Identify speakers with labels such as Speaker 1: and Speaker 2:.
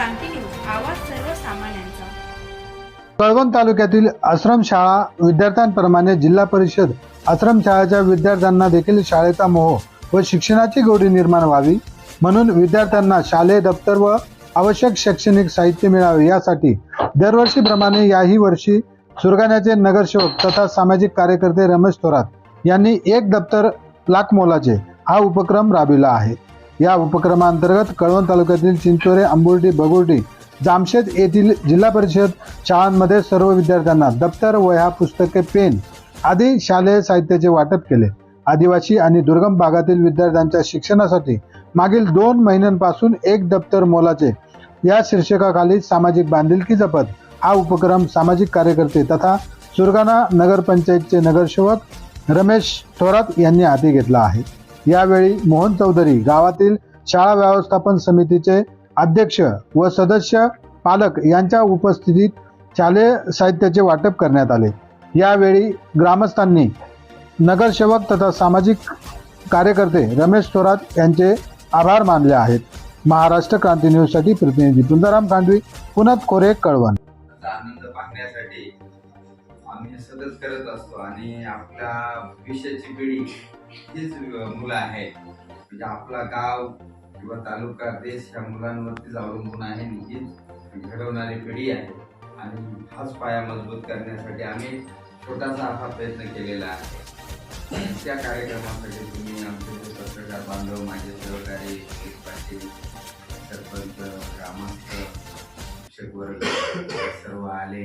Speaker 1: आवाज सर्वसामान्यांचा.
Speaker 2: कळवण तालुक्यातील आश्रमशाळा विद्यार्थ्यांप्रमाणे जिल्हा परिषद आश्रमशाळेच्या विद्यार्थ्यांना देखील शाळेचा मोह व शिक्षणाची गोडी निर्माण व्हावी म्हणून विद्यार्थ्यांना शालेय दप्तर व आवश्यक शैक्षणिक साहित्य मिळावे यासाठी दरवर्षीप्रमाणे याही वर्षी सुरगाण्याचे नगरसेवक तथा सामाजिक कार्यकर्ते रमेश थोरात यांनी एक दप्तर लाख मोलाचे हा उपक्रम राबविला आहे. या उपक्रमांतर्गत कळवण तालुक्यातील चिंचोरे आंबुर्डी बगुर्डी जामशेद येथील जिल्हा परिषद शाळांमध्ये सर्व विद्यार्थ्यांना दप्तर वह्या पुस्तके पेन आदी शालेय साहित्याचे वाटप केले. आदिवासी आणि दुर्गम भागातील विद्यार्थ्यांच्या शिक्षणासाठी मागील दोन महिन्यांपासून एक दप्तर मोलाचे या शीर्षकाखाली सामाजिक बांधिलकी जपत हा उपक्रम सामाजिक कार्यकर्ते तथा सुरगाणा नगरपंचायतचे नगरसेवक रमेश थोरात यांनी हाती घेतला आहे. यावेळी मोहन चौधरी गावातील शाळा व्यवस्थापन समितीचे अध्यक्ष व सदस्य पालक यांच्या उपस्थितीत शालेय साहित्याचे वाटप करण्यात आले. यावेळी ग्रामस्थांनी नगरसेवक तथा सामाजिक कार्यकर्ते रमेश थोरात यांचे आभार मानले आहेत. महाराष्ट्र क्रांती न्यूजसाठी प्रतिनिधी वृंदाराम खांडवी पुनत कोरे कळवण.
Speaker 3: आम्ही सतत करत असतो आणि आपल्या भविष्याची पिढी हीच मुलं आहेत. म्हणजे आपला गाव किंवा तालुका देश ह्या मुलांवरतीच अवलंबून आहे हीच घडवणारी पिढी आहे. आणि हाच पाया मजबूत करण्यासाठी आम्ही छोटासा हा प्रयत्न केलेला आहे. त्या कार्यक्रमासाठी तुम्ही आमचे जे पत्रकार बांधव माझे सहकारी पाटील सरपंच ग्रामस्थ शिक्षक वर्ग सर्व आले.